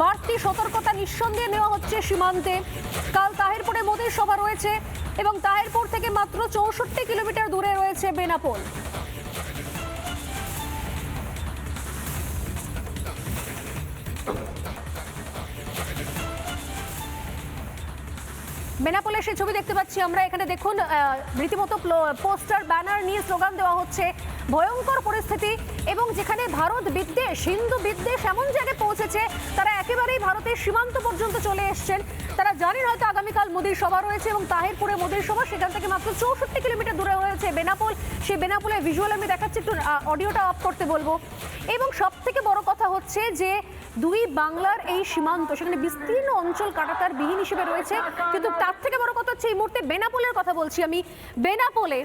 বাড়তি সতর্কতা নিঃসন্দেহে নেওয়া হচ্ছে সীমান্তে। কাল তাহেরপুরে মোদীর সভা রয়েছে এবং তাহেরপুর থেকে মাত্র চৌষট্টি কিলোমিটার দূরে রয়েছে বেনাপোল। বেনাপোলে সেই ছবি দেখতে পাচ্ছি আমরা। এখানে দেখুন রীতিমতো পোস্টার, ব্যানার নিয়ে স্লোগান দেওয়া হচ্ছে। ভয়ঙ্কর পরিস্থিতি এবং যেখানে ভারত বিদ্বেষ, হিন্দু বিদ্বেষ এমন জায়গায় পৌঁছেছে, তারা একেবারেই ভারতের সীমান্ত পর্যন্ত চলে এসছেন। তারা জানেন হয়তো আগামীকাল মোদীর সভা রয়েছে এবং তাহিরপুরে মোদীর সভা, সেখান থেকে মাত্র চৌষট্টি কিলোমিটার দূরে হয়েছে বেনাপোল। সেই বেনাপোলের ভিজুয়াল আমি দেখাচ্ছি, একটু অডিওটা অফ করতে বলব। এবং সব থেকে বড় কথা হচ্ছে যে, দুই বাংলার এই সীমান্ত, সেখানে বিস্তীর্ণ অঞ্চল কাটাতার বিহীন হিসেবে রয়েছে। কিন্তু তার থেকে বড় কথা হচ্ছে এই মুহূর্তে বেনাপোলের কথা বলছি আমি। বেনাপোলে,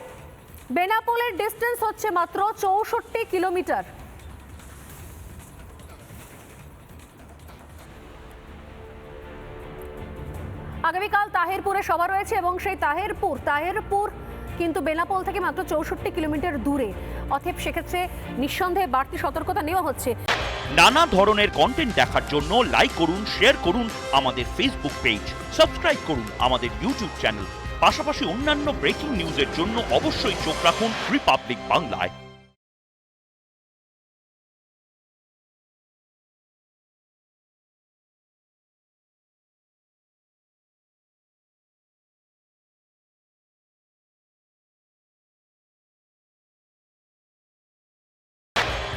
বেনাপোলের ডিস্টেন্স হচ্ছে মাত্র চৌষট্টি কিলোমিটার। আগামীকাল তাহেরপুরে সভা রয়েছে এবং সেই তাহেরপুর তাহেরপুর কিন্তু বেনাপোল থেকে মাত্র চৌষট্টি কিলোমিটার দূরে। অতএব সেক্ষেত্রে নিঃসন্দেহে বাড়তি সতর্কতা নেওয়া হচ্ছে। নানা ধরনের কন্টেন্ট দেখার জন্য লাইক করুন শেয়ার করুন আমাদের ফেসবুক পেজ সাবস্ক্রাইব করুন আমাদের ইউটিউব চ্যানেল পাশাপাশি অন্যান্য ব্রেকিং নিউজের জন্য অবশ্যই চোখ রাখুন রিপাবলিক বাংলায়